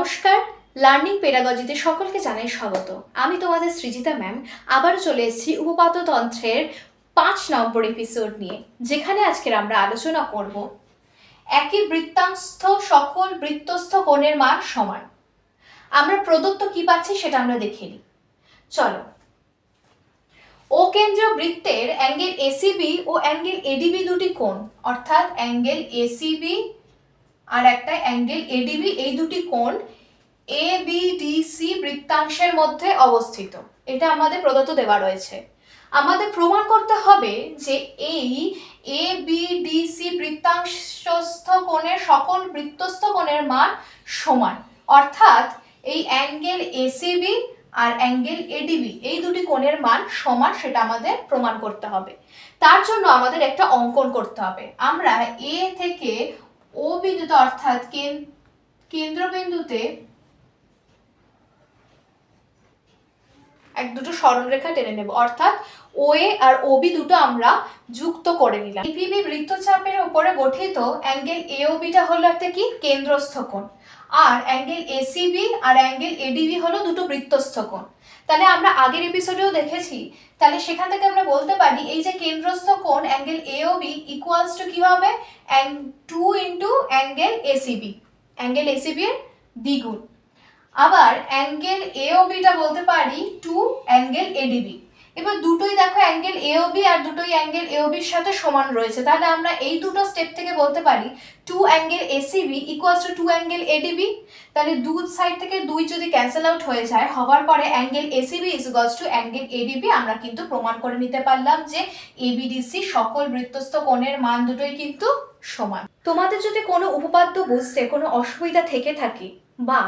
নমস্কার লার্নিং পেডাগজিতে সকলকে জানাই স্বাগত। আমি তোমাদের সৃজিতা ম্যাম, আবারও চলে এসেছি উপপাদ্য তন্ত্রের পাঁচ নম্বর এপিসোড নিয়ে, যেখানে আজকের আমরা আলোচনা করব একই বৃত্তাংস্থ সকল বৃত্তস্থ কোণের মান সমান। আমরা প্রদত্ত কি পাচ্ছি সেটা আমরা দেখে নিই। চলো। ও কেন্দ্র বৃত্তের অ্যাঙ্গেল এসিবি ও অ্যাঙ্গেল এডিবি দুটি কোণ, অর্থাৎ অ্যাঙ্গেল এসিবি আর একটা অ্যাঙ্গেল এডিবি এই দুটি কোণ এ বি ডি সি বৃত্তাংশের মধ্যে অবস্থিত। এটা আমাদের প্রদত্ত দেওয়া রয়েছে। আমাদের প্রমাণ করতে হবে যে এই এ বি ডি সি বৃত্তাংশস্থ কোণের সকল বৃত্তস্থ কোণের মান সমান। অর্থাৎ এই অ্যাঙ্গেল এসিবি আর অ্যাঙ্গেল এডিবি এই দুটি কোণের মান সমান, সেটা আমাদের প্রমাণ করতে হবে। তার জন্য আমাদের একটা অঙ্কন করতে হবে। আমরা এ থেকে ও বিন্দুতে অর্থাৎ কেন- কেন্দ্রবিন্দুতে এক দুটো সরলরেখা টেনে নেব। অর্থাৎ ও এ আর ওবি দুটো আমরা যুক্ত করে নিলাম। ইপিবি বৃত্তচাপের উপরে গঠিত অ্যাঙ্গেল এওবিটা হলো একটা কি? কেন্দ্রস্থ কোণ। আর অ্যাঙ্গেল এসিবি আর অ্যাঙ্গেল এডিবি হলো দুটো বৃত্তস্থ কোণ। তাহলে আমরা আগের এপিসোডেও দেখেছি। তাহলে সেখান থেকে আমরা বলতে পারি, এই যে কেন্দ্রস্থ কোণ অ্যাঙ্গেল এওবি ইকুয়ালস টু কি হবে? Two into angle ACB angle ACB এর দ্বিগুণ। আবার অ্যাঙ্গেল এওবিটা বলতে পারি টু অ্যাঙ্গেল এডিবি এবার দুটোই দেখো অ্যাঙ্গেল এওবি আর দুটোই অ্যাঙ্গেল এওবির সাথে সমান রয়েছে। তাহলে আমরা এই দুটো স্টেপ থেকে বলতে পারি two angle ACB equals to two angle ADB তাহলে দু সাইড থেকে দুই যদি ক্যান্সেল আউট হয়ে যায়, হওয়ার পরে angle ACB is equals to angle ADB আমরা কিন্তু প্রমাণ করে নিতে পারলাম যে এবিডিসি সকল বৃত্তস্থ কোণের মান দুটোই কিন্তু সমান তোমাদের যদি কোনো উপপাদ্য বুঝতে কোনো অসুবিধা থেকে থাকে বা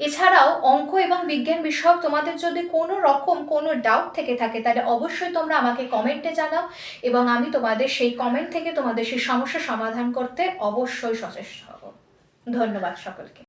এছাড়াও অঙ্ক এবং বিজ্ঞান বিষয়ক তোমাদের যদি কোনো রকম কোনো ডাউট থেকে থাকে, তাহলে অবশ্যই তোমরা আমাকে কমেন্টে জানাও এবং আমি তোমাদের সেই কমেন্ট থেকে তোমাদের সেই সমস্যা সমাধান করতে অবশ্যই সচেষ্ট হব। ধন্যবাদ সকলকে।